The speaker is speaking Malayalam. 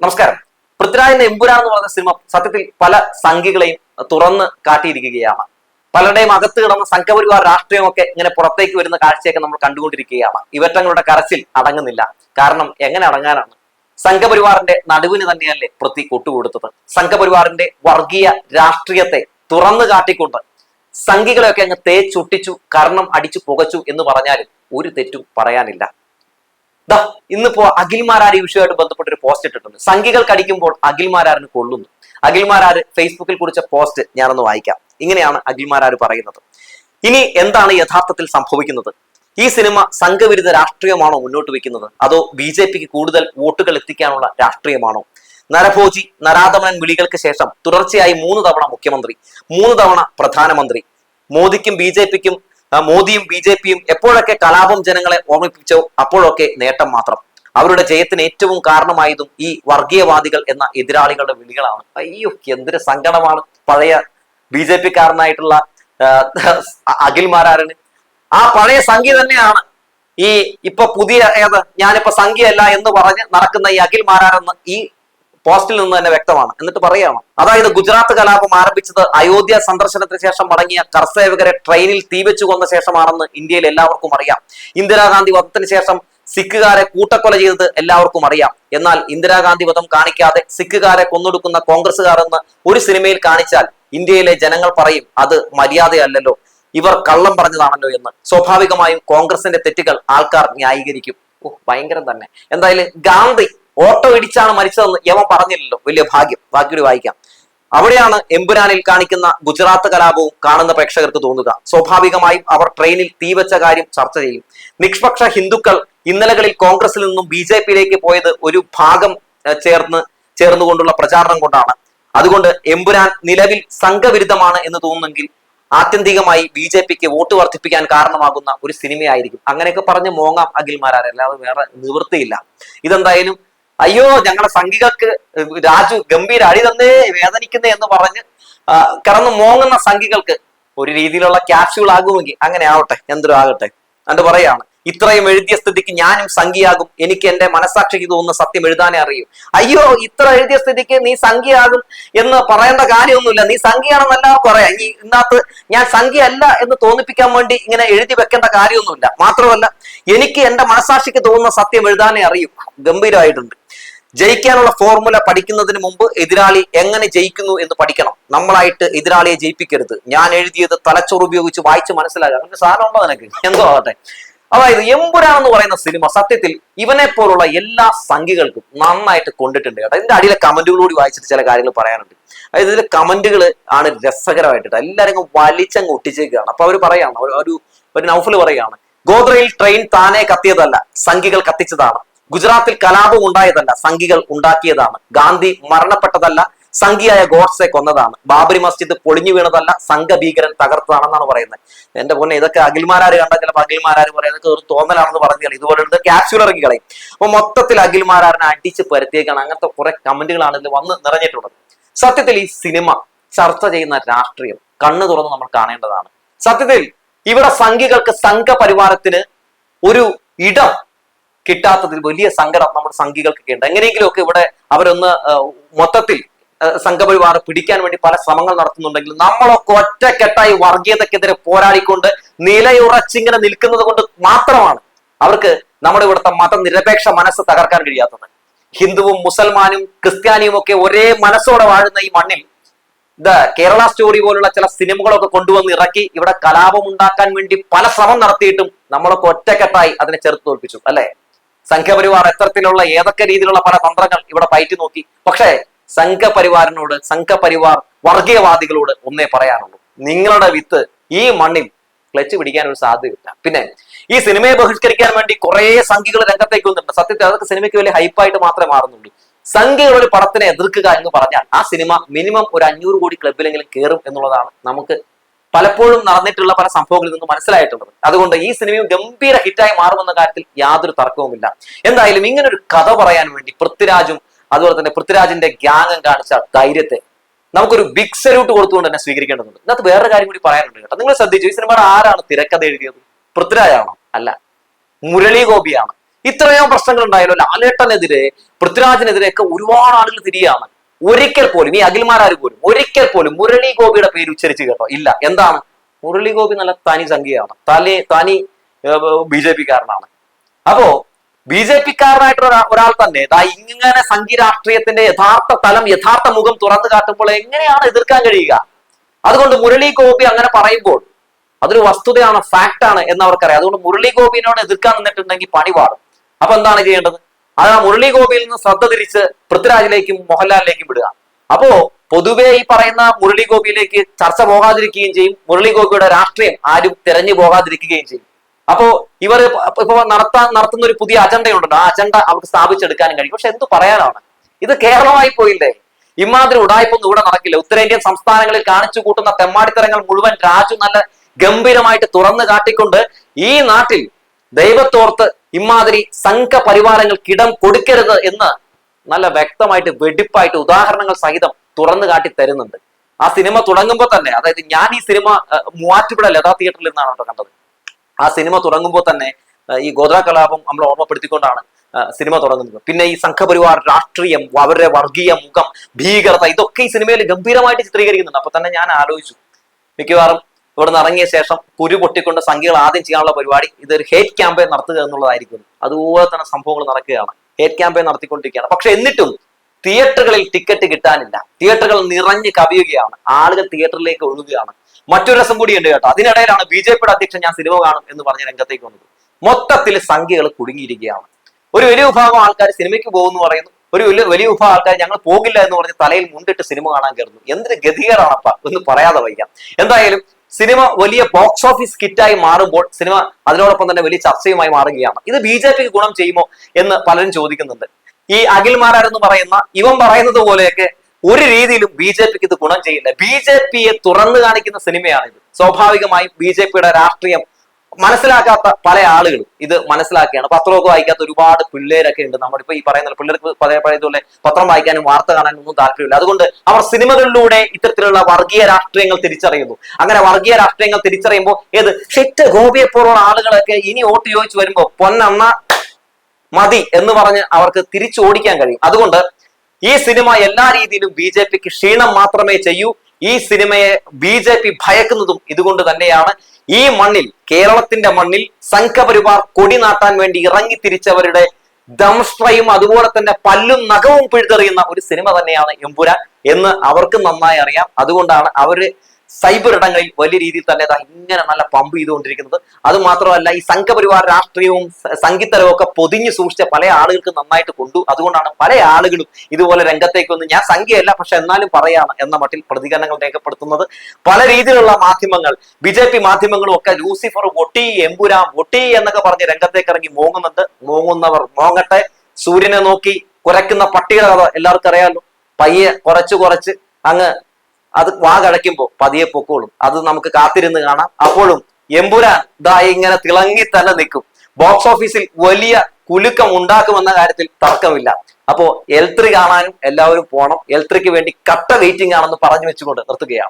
നമസ്കാരം. പൃഥ്വിരാജിന്റെ എമ്പുരാൻ എന്ന് പറയുന്ന സിനിമ സത്യത്തിൽ പല സംഖ്യകളെയും തുറന്ന് കാട്ടിയിരിക്കുകയാണ്. പലരുടെയും അകത്ത് കിടന്ന സംഘപരിവാർ രാഷ്ട്രീയമൊക്കെ ഇങ്ങനെ പുറത്തേക്ക് വരുന്ന കാഴ്ചയൊക്കെ നമ്മൾ കണ്ടുകൊണ്ടിരിക്കുകയാണ്. ഇവറ്റങ്ങളുടെ കരച്ചിൽ അടങ്ങുന്നില്ല. കാരണം എങ്ങനെ അടങ്ങാനാണ്? സംഘപരിവാറിന്റെ നടുവിന് തന്നെയല്ലേ പ്രതി കൊട്ടുകൊടുത്തത്. സംഘപരിവാറിന്റെ വർഗീയ രാഷ്ട്രീയത്തെ തുറന്നു കാട്ടിക്കൊണ്ട് സംഘികളെയൊക്കെ അങ്ങ് തേച്ചൊട്ടിച്ചു കർണം അടിച്ചു പുകച്ചു എന്ന് പറഞ്ഞാലും ഒരു തെറ്റും പറയാനില്ല. ദാ ഇന്നിപ്പോ അഖിൽമാരാർ ഈ വിഷയമായിട്ട് ബന്ധപ്പെട്ട് ഒരു പോസ്റ്റ് ഇട്ടിട്ടുണ്ട്. സംഖ്യകൾ കടിക്കുമ്പോൾ അഖിൽമാരാറിന് കൊള്ളുന്നു. അഖിൽമാരാർ ഫേസ്ബുക്കിൽ കുറിച്ച പോസ്റ്റ് ഞാനൊന്ന് വായിക്കാം. ഇങ്ങനെയാണ് അഖിൽമാരാർ പറയുന്നത്. ഇനി എന്താണ് യഥാർത്ഥത്തിൽ സംഭവിക്കുന്നത്? ഈ സിനിമ സംഘവിരുദ്ധ രാഷ്ട്രീയമാണോ മുന്നോട്ട് വെക്കുന്നത്? അതോ ബി ജെ പിക്ക് കൂടുതൽ വോട്ടുകൾ എത്തിക്കാനുള്ള രാഷ്ട്രീയമാണോ? നരഭോജി നരാധമനൻ വിളികൾക്ക് ശേഷം തുടർച്ചയായി മൂന്ന് തവണ മുഖ്യമന്ത്രി മൂന്ന് തവണ പ്രധാനമന്ത്രി. മോദിക്കും ബി ജെ പിക്കും മോദിയും ബി ജെ പിയും എപ്പോഴൊക്കെ കലാപം ജനങ്ങളെ ഓർമ്മിപ്പിച്ചോ അപ്പോഴൊക്കെ നേട്ടം മാത്രം. അവരുടെ ജയത്തിന് ഏറ്റവും കാരണമായതും ഈ വർഗീയവാദികൾ എന്ന എതിരാളികളുടെ വിളികളാണ്. അയ്യോ എന്തൊരു സങ്കടമാണ്. പഴയ ബി ജെ പി കാരനായിട്ടുള്ള അഖിൽ മാരാരന്. ആ പഴയ സംഖ്യ തന്നെയാണ്. ഈ ഇപ്പൊ പുതിയ ഏത് ഞാനിപ്പോ സംഖ്യയല്ല എന്ന് പറഞ്ഞ് നടക്കുന്ന ഈ അഖിൽ മാരാരെന്ന് ഈ പോസ്റ്റിൽ നിന്ന് തന്നെ വ്യക്തമാണ്. എന്നിട്ട് പറയാമോ അതായത് ഗുജറാത്ത് കലാപം ആരംഭിച്ചത് അയോധ്യ സന്ദർശനത്തിന് ശേഷം മടങ്ങിയ കർസേവകരെ ട്രെയിനിൽ തീവച്ചു കൊന്ന ശേഷമാണെന്ന് ഇന്ത്യയിൽ എല്ലാവർക്കും അറിയാം. ഇന്ദിരാഗാന്ധി വധത്തിന് ശേഷം സിഖുകാരെ കൂട്ടക്കൊല ചെയ്തത് എല്ലാവർക്കും അറിയാം. എന്നാൽ ഇന്ദിരാഗാന്ധി വധം കാണിക്കാതെ സിഖുകാരെ കൊന്നൊടുക്കുന്ന കോൺഗ്രസ്സുകാർ എന്ന് ഒരു സിനിമയിൽ കാണിച്ചാൽ ഇന്ത്യയിലെ ജനങ്ങൾ പറയും അത് മര്യാദയല്ലല്ലോ. ഇവർ കള്ളം പറഞ്ഞതാണല്ലോ എന്ന്. സ്വാഭാവികമായും കോൺഗ്രസിന്റെ തെറ്റുകൾ ആൾക്കാർ ന്യായീകരിക്കും. ഓ ഭയങ്കരം തന്നെ. എന്തായാലും ഗാന്ധി ഓട്ടോ ഇടിച്ചാണ് മരിച്ചതെന്ന് യവൻ പറഞ്ഞില്ലല്ലോ. വലിയ ഭാഗ്യം. ഭാഗ്യം വായിക്കാം. അവിടെയാണ് എമ്പുരാനിൽ കാണിക്കുന്ന ഗുജറാത്ത് കലാപവും കാണുന്ന പ്രേക്ഷകർക്ക് തോന്നുക. സ്വാഭാവികമായും അവർ ട്രെയിനിൽ തീവച്ച കാര്യം ചർച്ച ചെയ്യും. നിഷ്പക്ഷ ഹിന്ദുക്കൾ ഇന്നലകളിൽ കോൺഗ്രസിൽ നിന്നും ബി ജെ പിയിലേക്ക് പോയത് ഒരു ഭാഗം ചേർന്ന് ചേർന്നുകൊണ്ടുള്ള പ്രചാരണം കൊണ്ടാണ്. അതുകൊണ്ട് എമ്പുരാൻ നിലവിൽ സംഘവിരുദ്ധമാണ് എന്ന് തോന്നുന്നെങ്കിൽ ആത്യന്തികമായി ബി ജെ പിക്ക് വോട്ട് വർദ്ധിപ്പിക്കാൻ കാരണമാകുന്ന ഒരു സിനിമയായിരിക്കും. അങ്ങനെയൊക്കെ പറഞ്ഞ് മോങ്ങാം അഖിൽമാരാരല്ലാതെ വേറെ നിവൃത്തിയില്ല. ഇതെന്തായാലും അയ്യോ ഞങ്ങളുടെ സംഘികൾക്ക് രാജു ഗംഭീര അടി തന്നേ വേദനിക്കുന്നേ എന്ന് പറഞ്ഞ് ആ, മോങ്ങുന്ന സംഘികൾക്ക് ഒരു രീതിയിലുള്ള ക്യാപ്സ്യൂൾ ആകുമെങ്കിൽ അങ്ങനെ ആവട്ടെ എന്തൊരു ആകട്ടെ. എന്ന് പറയാണ് ഇത്രയും എഴുതിയ സ്ഥിതിക്ക് ഞാനും സംഖ്യയാകും എനിക്ക് എന്റെ മനസാക്ഷിക്ക് തോന്നുന്ന സത്യം എഴുതാനേ അറിയൂ. അയ്യോ ഇത്ര എഴുതിയ സ്ഥിതിക്ക് നീ സംഖ്യയാകും എന്ന് പറയേണ്ട കാര്യമൊന്നുമില്ല. നീ സംഖ്യയാണെന്ന് എല്ലാവർക്കും അറിയാം ഈ ഇതിനകത്ത് ഞാൻ സംഖ്യയല്ല എന്ന് തോന്നിപ്പിക്കാൻ വേണ്ടി ഇങ്ങനെ എഴുതി വെക്കേണ്ട കാര്യമൊന്നുമില്ല. മാത്രമല്ല എനിക്ക് എന്റെ മനസാക്ഷിക്ക് തോന്നുന്ന സത്യം എഴുതാനേ അറിയൂ. ഗംഭീരമായിട്ടുണ്ട്. ജയിക്കാനുള്ള ഫോർമുല പഠിക്കുന്നതിന് മുമ്പ് എതിരാളി എങ്ങനെ ജയിക്കുന്നു എന്ന് പഠിക്കണം. നമ്മളായിട്ട് എതിരാളിയെ ജയിപ്പിക്കരുത്. ഞാൻ എഴുതിയത് തലച്ചോറ് ഉപയോഗിച്ച് വായിച്ച് മനസ്സിലാക്കുക. അങ്ങനെ സാധനം ഉണ്ടോ നിനക്ക്? എന്തോ ആവട്ടെ. അതായത് എമ്പുരാൻ എന്ന് പറയുന്ന സിനിമ സത്യത്തിൽ ഇവനെ പോലുള്ള എല്ലാ സംഖ്യകൾക്കും നന്നായിട്ട് കൊണ്ടിട്ടുണ്ട്. കേട്ടോ ഇതിന്റെ അടിയിലെ കമന്റുകളോട് വായിച്ചിട്ട് ചില കാര്യങ്ങൾ പറയാനുണ്ട്. അതായത് ഇതിലെ കമന്റുകൾ ആണ് രസകരമായിട്ട് എല്ലാവരും അങ്ങ് വലിച്ചങ്ങ് ഒട്ടിച്ചേക്കുകയാണ് അപ്പൊ അവർ പറയാണ് ഒരു- ഒരു നൗഫൽ പറയാണ് ഗോദ്രയിൽ ട്രെയിൻ താനെ കത്തിയതല്ല സംഖ്യകൾ കത്തിച്ചതാണ്. ഗുജറാത്തിൽ കലാപം ഉണ്ടായതല്ല സംഘികൾ ഉണ്ടാക്കിയതാണ്. ഗാന്ധി മരണപ്പെട്ടതല്ല സംഘിയായ ഗോഡ്സെ കൊന്നതാണ്. ബാബരി മസ്ജിദ് പൊളിഞ്ഞു വീണതല്ല സംഘ ഭീകരൻ തകർത്തതാണെന്നാണ് പറയുന്നത്. എന്റെ പൊന്നെ ഇതൊക്കെ അഖിൽമാരാര് കണ്ട ചിലപ്പോൾ അഖിൽമാരാര് പറയുന്നത് ഒരു തോന്നലാണെന്ന് പറഞ്ഞാൽ ഇതുപോലെ ക്യാപ്സ്യൂൾ ഇറക്കി കളയും. അപ്പൊ മൊത്തത്തിൽ അഖിൽമാരാറിനെ അടിച്ച് പരത്തിയേക്കാണ്. അങ്ങനത്തെ കുറെ കമന്റുകളാണ് ഇതിൽ വന്ന് നിറഞ്ഞിട്ടുള്ളത്. സത്യത്തിൽ ഈ സിനിമ ചർച്ച ചെയ്യുന്ന രാഷ്ട്രീയം കണ്ണു തുറന്ന് നമ്മൾ കാണേണ്ടതാണ്. സത്യത്തിൽ ഇവിടെ സംഘികൾക്ക് സംഘപരിവാരത്തിന് ഒരു ഇടം കിട്ടാത്തതിൽ വലിയ സങ്കടം നമ്മുടെ സംഘികൾക്കൊക്കെ ഉണ്ട്. എങ്ങനെയെങ്കിലുമൊക്കെ ഇവിടെ അവരൊന്ന് മൊത്തത്തിൽ സംഘപരിവാർ പിടിക്കാൻ വേണ്ടി പല ശ്രമങ്ങൾ നടത്തുന്നുണ്ടെങ്കിലും നമ്മളൊക്കെ ഒറ്റക്കെട്ടായി വർഗീയതക്കെതിരെ പോരാടിക്കൊണ്ട് നിലയുറച്ചിങ്ങനെ നിൽക്കുന്നത് കൊണ്ട് മാത്രമാണ് അവർക്ക് നമ്മുടെ ഇവിടുത്തെ മതനിരപേക്ഷ മനസ്സ് തകർക്കാൻ കഴിയാത്തത്. ഹിന്ദുവും മുസൽമാനും ക്രിസ്ത്യാനിയും ഒക്കെ ഒരേ മനസ്സോടെ വാഴുന്ന ഈ മണ്ണിൽ ദ കേരള സ്റ്റോറി പോലുള്ള ചില സിനിമകളൊക്കെ കൊണ്ടുവന്ന് ഇറക്കി ഇവിടെ കലാപം ഉണ്ടാക്കാൻ വേണ്ടി പല ശ്രമം നടത്തിയിട്ടും നമ്മളൊക്കെ ഒറ്റക്കെട്ടായി അതിനെ ചെറുത്ത് തോൽപ്പിച്ചു. അല്ലെ? സംഘപരിവാർ എത്തരത്തിലുള്ള ഏതൊക്കെ രീതിയിലുള്ള പല തന്ത്രങ്ങൾ ഇവിടെ പയറ്റി നോക്കി. പക്ഷേ സംഘപരിവാറിനോട് സംഘപരിവാർ വർഗീയവാദികളോട് ഒന്നേ പറയാനുള്ളൂ. നിങ്ങളുടെ വിത്ത് ഈ മണ്ണിൽ ക്ലച്ച് പിടിക്കാൻ ഒരു സാധ്യതയില്ല. പിന്നെ ഈ സിനിമയെ ബഹിഷ്കരിക്കാൻ വേണ്ടി കുറെ സംഖ്യകൾ രംഗത്തേക്ക് വന്നിട്ടുണ്ട്. സത്യത്തിൽ അതൊക്കെ സിനിമയ്ക്ക് വലിയ ഹൈപ്പായിട്ട് മാത്രമേ മാറുന്നുള്ളൂ. സംഖ്യകൾ ഒരു പടത്തിനെ എതിർക്കുക എന്ന് പറഞ്ഞാൽ ആ സിനിമ മിനിമം ഒരു അഞ്ഞൂറ് കോടി ക്ലബിലെങ്കിലും കയറും എന്നുള്ളതാണ് നമുക്ക് പലപ്പോഴും നടന്നിട്ടുള്ള പല സംഭവങ്ങളിൽ നിന്ന് മനസ്സിലായിട്ടുള്ളത്. അതുകൊണ്ട് ഈ സിനിമയും ഗംഭീര ഹിറ്റായി മാറുമെന്ന കാര്യത്തിൽ യാതൊരു തർക്കവുമില്ല. എന്തായാലും ഇങ്ങനൊരു കഥ പറയാൻ വേണ്ടി പൃഥ്വിരാജും അതുപോലെ തന്നെ പൃഥ്വിരാജിന്റെ ഗ്യാങ്ങും കാണിച്ച ധൈര്യത്തെ നമുക്കൊരു ബിഗ് സല്യൂട്ട് കൊടുത്തുകൊണ്ട് തന്നെ സ്വീകരിക്കേണ്ടതുണ്ട്. ഇതിനകത്ത് വേറെ കാര്യം കൂടി പറയാനുണ്ട് കേട്ടോ. നിങ്ങൾ ശ്രദ്ധിച്ചു ഈ സിനിമയുടെ ആരാണ് തിരക്കഥ എഴുതിയത്? പൃഥ്വിരാജാണോ? അല്ല. മുരളി ഗോപിയാണ് ഇത്രയോ പ്രശ്നങ്ങൾ ഉണ്ടായാലോ ലാലേട്ടനെതിരെ പൃഥ്വിരാജിനെതിരെ ഒക്കെ ഒരുപാട് ആളുകൾ തിരിയാണ് ഒരിക്കൽ പോലും ഈ അഖിൽമാരാർ പോലും ഒരിക്കൽ പോലും മുരളി ഗോപിയുടെ പേര് ഉച്ചരിച്ച് കേട്ടോ. ഇല്ല. എന്താണ്? മുരളി ഗോപി നല്ല തനി സംഖ്യയാണ്. തലേ തനി ബി ജെ പിക്കാരനാണ്. അപ്പോ ബി ജെ പിക്കാരനായിട്ടുള്ള ഒരാൾ തന്നെ ഇങ്ങനെ സംഘി രാഷ്ട്രീയത്തിന്റെ യഥാർത്ഥ തലം യഥാർത്ഥ മുഖം തുറന്നു കാട്ടുമ്പോൾ എങ്ങനെയാണ് എതിർക്കാൻ കഴിയുക? അതുകൊണ്ട് മുരളി ഗോപി അങ്ങനെ പറയുമ്പോൾ അതൊരു വസ്തുതയാണ് ഫാക്ട് ആണ് എന്ന് അവർക്കറിയാം അതുകൊണ്ട് മുരളി ഗോപിനോട് എതിർക്കാൻ നിന്നിട്ടുണ്ടെങ്കിൽ പണി പാടും. അപ്പൊ എന്താണ് ചെയ്യേണ്ടത്? അത് ആ മുരളി ഗോപിയിൽ നിന്ന് ശ്രദ്ധ തിരിച്ച് പൃഥ്വിരാജിലേക്കും മോഹൻലാലിലേക്കും വിടുക. അപ്പോ പൊതുവെ ഈ പറയുന്ന മുരളി ഗോപിയിലേക്ക് ചർച്ച പോകാതിരിക്കുകയും ചെയ്യും. മുരളി ഗോപിയുടെ രാഷ്ട്രീയം ആരും തിരഞ്ഞു പോകാതിരിക്കുകയും ചെയ്യും. അപ്പോ ഇവർ ഇപ്പൊ നടത്താൻ നടത്തുന്ന ഒരു പുതിയ അജണ്ടയുണ്ടല്ലോ. ആ അജണ്ട അവർക്ക് സ്ഥാപിച്ചെടുക്കാനും കഴിയും. പക്ഷെ എന്ത് പറയാനാണ്? ഇത് കേരളമായി പോയില്ലേ? ഇമാതിരി ഉടായ്പൊന്നും ഇവിടെ നടക്കില്ല. ഉത്തരേന്ത്യൻ സംസ്ഥാനങ്ങളിൽ കാണിച്ചു കൂട്ടുന്ന തെമ്മാടിത്തരങ്ങൾ മുഴുവൻ രാജു നല്ല ഗംഭീരമായിട്ട് തുറന്നു കാട്ടിക്കൊണ്ട് ഈ നാട്ടിൽ ദൈവത്തോർത്ത് ഇമാതിരി സംഘ പരിവാരങ്ങൾക്ക് ഇടം കൊടുക്കരുത് എന്ന് നല്ല വ്യക്തമായിട്ട് വെടിപ്പായിട്ട് ഉദാഹരണങ്ങൾ സഹിതം തുറന്നു കാട്ടി തരുന്നുണ്ട്. ആ സിനിമ തുടങ്ങുമ്പോൾ തന്നെ അതായത് ഞാൻ ഈ സിനിമ മൂവാറ്റുപുഴ ലതാ തിയേറ്ററിൽ നിന്നാണ് കേട്ടോ കണ്ടത്. ആ സിനിമ തുടങ്ങുമ്പോൾ തന്നെ ഈ ഗോത്ര കലാപം നമ്മൾ ഓർമ്മപ്പെടുത്തിക്കൊണ്ടാണ് സിനിമ തുടങ്ങുന്നത്. പിന്നെ ഈ സംഘപരിവാർ രാഷ്ട്രീയം അവരുടെ വർഗീയ മുഖം ഭീകരത ഇതൊക്കെ ഈ സിനിമയിൽ ഗംഭീരമായിട്ട് ചിത്രീകരിക്കുന്നുണ്ട്. അപ്പൊ തന്നെ ഞാൻ ആലോചിച്ചു. മിക്കവാറും ഇവിടെ നിന്ന് ഇറങ്ങിയ ശേഷം കുരു പൊട്ടിക്കൊണ്ട് സംഖ്യകൾ ആദ്യം ചെയ്യാനുള്ള പരിപാടി ഇതൊരു ഹേറ്റ് ക്യാമ്പയിൻ നടത്തുക എന്നുള്ളതായിരിക്കും. അതുപോലെ തന്നെ സംഭവങ്ങൾ നടക്കുകയാണ്. ഹേറ്റ് ക്യാമ്പയിൻ നടത്തിക്കൊണ്ടിരിക്കുകയാണ്. പക്ഷെ എന്നിട്ടും തിയേറ്ററുകളിൽ ടിക്കറ്റ് കിട്ടാനില്ല. തിയേറ്ററുകൾ നിറഞ്ഞ് കവിയുകയാണ്. ആളുകൾ തിയേറ്ററിലേക്ക് ഒഴുകുകയാണ്. മറ്റൊരു രസം കൂടിയുണ്ട് കേട്ടോ. അതിനിടയിലാണ് ബി ജെ പിയുടെ അധ്യക്ഷൻ ഞാൻ സിനിമ കാണും എന്ന് പറഞ്ഞ രംഗത്തേക്ക് വന്നത്. മൊത്തത്തിൽ സംഖ്യകൾ കുടുങ്ങിയിരിക്കുകയാണ്. ഒരു വലിയ വിഭാഗം ആൾക്കാർ സിനിമയ്ക്ക് പോകുന്നു പറയുന്നു. ഒരു വലിയ വലിയ വിഭാഗം ആൾക്കാർ ഞങ്ങൾ പോകില്ല എന്ന് പറഞ്ഞ് തലയിൽ മുണ്ടിട്ട് സിനിമ കാണാൻ കയറുന്നു. എന്തൊരു ഗതികേടാണപ്പ. എന്ന് പറയാതെ വയ്യ. എന്തായാലും സിനിമ വലിയ ബോക്സ് ഓഫീസ് കിറ്റായി മാറുമ്പോൾ സിനിമ അതിനോടൊപ്പം തന്നെ വലിയ ചർച്ചയുമായി മാറുകയാണ്. ഇത് ബി ജെ പിക്ക് ഗുണം ചെയ്യുമോ എന്ന് പലരും ചോദിക്കുന്നുണ്ട്. ഈ അഖിൽമാരാർ എന്ന് പറയുന്ന ഇവൻ പറയുന്നത് പോലെയൊക്കെ ഒരു രീതിയിലും ബി ജെ പിക്ക് ഇത് ഗുണം ചെയ്യില്ല. ബി ജെ പിയെ തുറന്നു കാണിക്കുന്ന സിനിമയാണിത്. സ്വാഭാവികമായും ബി ജെ പിയുടെ രാഷ്ട്രീയം മനസ്സിലാക്കാത്ത പല ആളുകളും ഇത് മനസ്സിലാക്കുകയാണ് പത്രമൊക്കെ വായിക്കാത്ത ഒരുപാട് പിള്ളേരൊക്കെ ഉണ്ട്. നമ്മളിപ്പോ ഈ പറയുന്ന പിള്ളേർക്ക് പഴയ പഴയതുപോലെ പത്രം വായിക്കാനും വാർത്ത കാണാനും ഒന്നും താല്പര്യമില്ല. അതുകൊണ്ട് അവർ സിനിമകളിലൂടെ ഇത്തരത്തിലുള്ള വർഗീയ രാഷ്ട്രീയങ്ങൾ തിരിച്ചറിയുന്നു. അങ്ങനെ വർഗീയ രാഷ്ട്രീയങ്ങൾ തിരിച്ചറിയുമ്പോൾ ഏത്? ഷെറ്റ് ഗോപിയെ പോലുള്ള ആളുകളൊക്കെ ഇനി വോട്ട് ചോദിച്ചു വരുമ്പോ പൊന്നമ്മ മതി എന്ന് പറഞ്ഞ് അവർക്ക് തിരിച്ചു ഓടിക്കാൻ കഴിയും. അതുകൊണ്ട് ഈ സിനിമ എല്ലാ രീതിയിലും ബി ജെ പിക്ക് ക്ഷീണം മാത്രമേ ചെയ്യൂ. ഈ സിനിമയെ ബി ജെ പി ഭയക്കുന്നതും ഇതുകൊണ്ട് തന്നെയാണ്. ഈ മണ്ണിൽ കേരളത്തിന്റെ മണ്ണിൽ സംഘപരിവാർ കൊടി നാട്ടാൻ വേണ്ടി ഇറങ്ങി തിരിച്ചവരുടെ ദംഷ്ട്രയും അതുപോലെ തന്നെ പല്ലും നഖവും പിഴുതെറിയുന്ന ഒരു സിനിമ തന്നെയാണ് എമ്പുരാൻ എന്ന് അവർക്ക് നന്നായി അറിയാം. അതുകൊണ്ടാണ് അവർ സൈബർ ഇടങ്ങളിൽ വലിയ രീതിയിൽ തന്നെ ഇങ്ങനെ നല്ല പമ്പ് ചെയ്തുകൊണ്ടിരിക്കുന്നത്. അത് മാത്രമല്ല ഈ സംഘപരിവാർ രാഷ്ട്രീയവും സംഗീതരവും ഒക്കെ പൊതിഞ്ഞു സൂക്ഷിച്ച പല ആളുകൾക്ക് നന്നായിട്ട് കൊണ്ടു. അതുകൊണ്ടാണ് പല ആളുകളും ഇതുപോലെ രംഗത്തേക്ക് വന്ന് ഞാൻ സംഖ്യയല്ല പക്ഷെ എന്നാലും പറയാണ് എന്ന മട്ടിൽ പ്രതികരണങ്ങൾ രേഖപ്പെടുത്തുന്നത്. പല രീതിയിലുള്ള മാധ്യമങ്ങൾ ബി ജെ പി മാധ്യമങ്ങളും ഒക്കെ ലൂസിഫർ ഒട്ടി എമ്പുരാം ഒട്ടി എന്നൊക്കെ പറഞ്ഞ് രംഗത്തേക്ക് ഇറങ്ങി മോങ്ങുന്നുണ്ട്. മോങ്ങുന്നവർ മോങ്ങട്ടെ. സൂര്യനെ നോക്കി കുറയ്ക്കുന്ന കഥ എല്ലാവർക്കും അറിയാമല്ലോ പയ്യെ കുറച്ച് കുറച്ച് അങ്ങ് അത് വാ കടയ്ക്കുമ്പോ പതിയെ പൊക്കോളും. അത് നമുക്ക് കാത്തിരുന്ന് കാണാം. അപ്പോഴും എമ്പുരാൻ ദാ ഇങ്ങനെ തിളങ്ങി തന്നെ നിൽക്കും. ബോക്സ് ഓഫീസിൽ വലിയ കുലുക്കം ഉണ്ടാക്കുമെന്ന കാര്യത്തിൽ തർക്കമില്ല. അപ്പോ എൽ കാണാനും എല്ലാവരും പോണം. എൽ വേണ്ടി കട്ട വെയിറ്റിംഗ് ആണെന്ന് പറഞ്ഞു വെച്ചുകൊണ്ട് നിർത്തുകയാണ്.